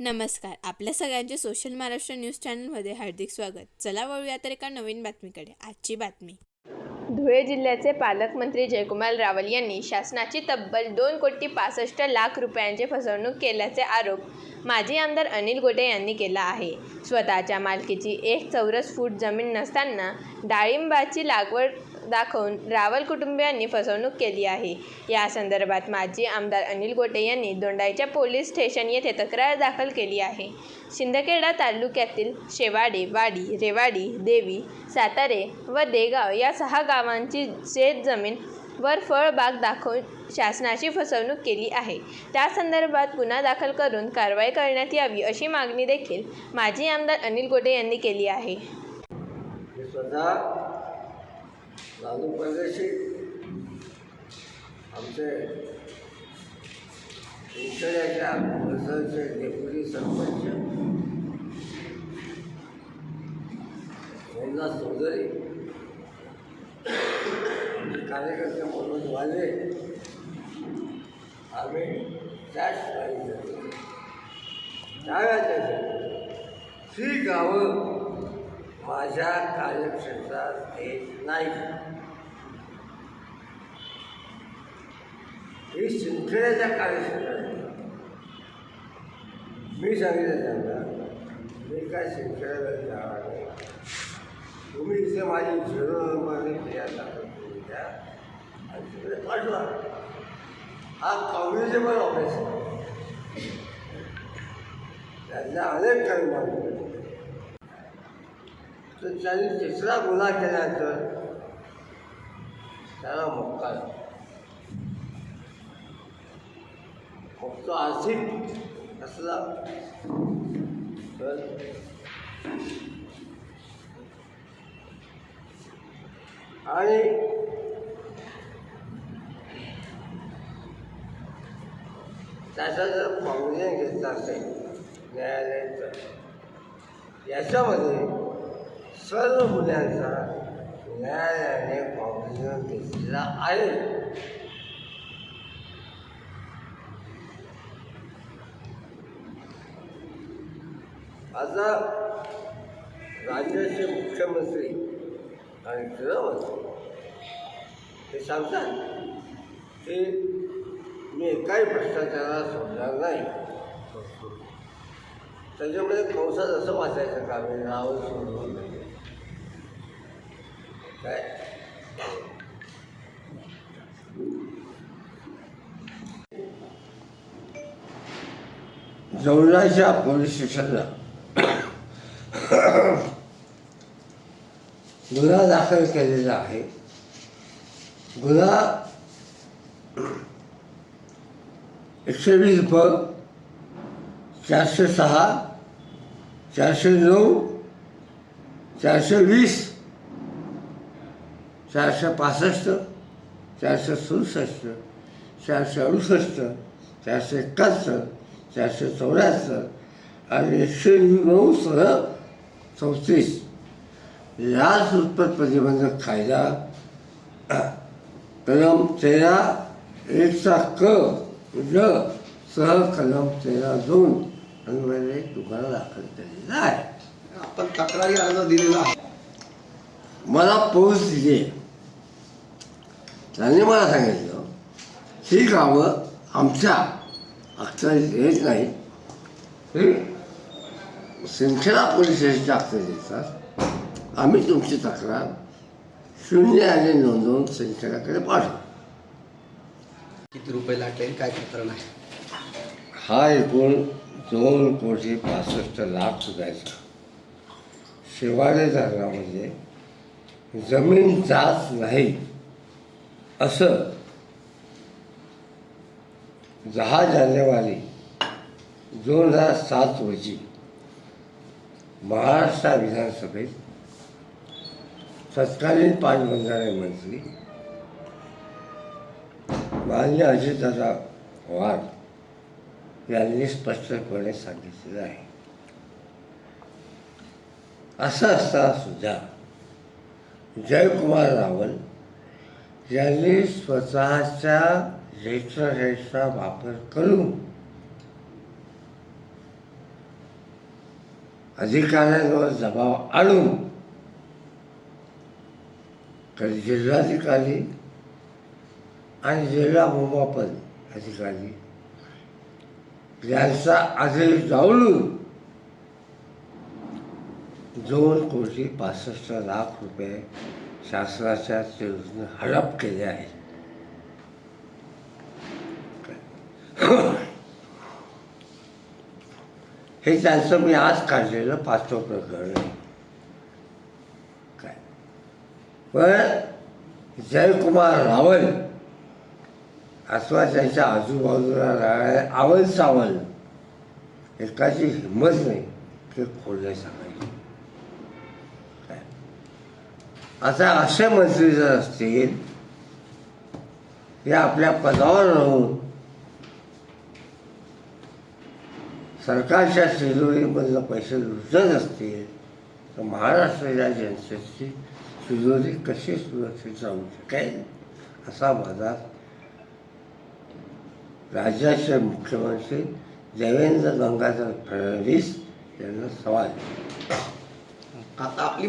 नमस्कार. आपल्या सगळ्यांचे सोशल महाराष्ट्र न्यूज चॅनलमध्ये हार्दिक स्वागत. चला वळूया तर एका नवीन बातमीकडे. आजची बातमी. धुळे जिल्ह्याचे पालकमंत्री जयकुमार रावल यांनी शासनाची तब्बल दोन कोटी पासष्ट लाख रुपयांची फसवणूक केल्याचे आरोप माजी आमदार अनिल गोटे यांनी केला आहे. स्वतःच्या मालकीची एक चौरस फूट जमीन नसताना डाळिंबाची लागवड दाखवून रावल कुटुंबियांनी फसवणूक केली आहे. या संदर्भात माजी आमदार अनिल गोटे यांनी दोंडाईच्या पोलीस स्टेशन येथे तक्रार दाखल केली आहे. शिंदखेडा तालुक्यातील शेवाडे वाडी रेवाडी देवी सातारे व देगाव या सहा गावांची शेतजमीन वर फळबाग दाखवून शासनाची फसवणूक केली आहे. त्या संदर्भात गुन्हा दाखल करून कारवाई करण्यात यावी अशी मागणी देखील माजी आमदार अनिल गोटे यांनी केली आहे. लालू परदेशी आमचे इंटरच्या परिसरचे डेप्युटी सरपंच. मोहनदास चौधरी. कार्यकर्ते मनोज वाजे. आम्ही त्याच पाहिजे त्यावेळेच्या श्री गावं. माझ्या कार्यक्षेत्रात येत नाही. ही शिंदखेड्याच्या कार्यक्षेत्रात मी सांगितलं त्यांना मी काय शिंदखेड्याला जाणार तुम्ही इथे माझी झिरो नंबरने क्रिया दाखल द्या आणि तिकडे पाठवा. हा काँग्रेसेबल ऑफिस आहे त्यांना अनेक कर्मचारी 83 yaşına buna gelen söz. Selam Okkar. Koptu Asif. Nasıl Söz. Hani Sadece pamuğuna göstersin. Ne aleyhse. Yaşamadı. सर्व गुन्ह्यांचा न्यायालयाने फाउंडेशन घेतलेला आहे आता राज्याचे मुख्यमंत्री आणि गृहमंत्री हे सांगतात की मी एकाही भ्रष्टाचाराला सोडणार नाही त्याच्यामध्ये कंसात असं वाचायचं का मी रावण सोडून काय जवळच्या पोलीस स्टेशनला गुन्हा दाखल केलेला आहे. गुन्हा एकशे वीस ब चारशे सहा चारशे नऊ चारशे वीस चारशे पासष्ट चारशे सदुसष्ट चारशे अडुसष्ट चारशे एकाहत्तर चारशे चौऱ्याहत्तर आणि एकशे नऊ सह चौतीस. लाचलुचपत प्रतिबंधक कायदा कलम तेरा एकचा क ल सह कलम तेरा दोन अन्वये गुन्हा दाखल केलेला आहे. आपण तक्रारी अर्ज दिलेला आहे. मला पोच दिली त्यांनी मला सांगितलं ही गावं आमच्या अक्षरात येत नाही. ही? सिंदखेडा पोलीस स्टेशनच्या अक्षरात येतात आम्ही तुमची तक्रार शून्य आणि नोंदवून सिंदखेडाकडे पाठवू. किती रुपये लागले काय प्रकरण आहे हा एकूण दोन कोटी पासष्ट लाख रुपयाचा शिवाडे धरणामध्ये जमीन जात नाही. असं. दहा जानेवारी दोन हजार सात रोजी महाराष्ट्र विधानसभेत तत्कालीन पाटबंधारे मंत्री मान्य अजितदादा पवार यांनी स्पष्टपणे सांगितलेलं आहे. असं असताना सुद्धा जयकुमार रावल ज्यांनी स्वतःच्या लेटरहेडचा वापर करून. अधिकाऱ्यांवर दबाव आणून कधी जिल्हाधिकारी आणि जिल्हा भूमापन अधिकारी यांचा आदेश जाऊन दोन कोटी पासष्ट लाख रुपये शासनाच्या योजने हडप केले आहे हे त्यांचं मी आज काढलेलं पाचवं प्रकरण काय? पण जयकुमार रावल अथवा त्यांच्या आजूबाजूला राहणारे आवल सावल एकाची हिंमत नाही ते खोडले सांगायची काय आता असे मंत्री जर असतील ते आपल्या पदावर राहून सरकारच्या तिजोरीमधलं पैसे लुटत असतील तर महाराष्ट्राच्या जनतेची तिजोरी कशी सुरक्षित राहू शकेल असा माझा राज्याचे मुख्यमंत्री देवेंद्र गंगाधर फडणवीस यांना सवाल. आता आपली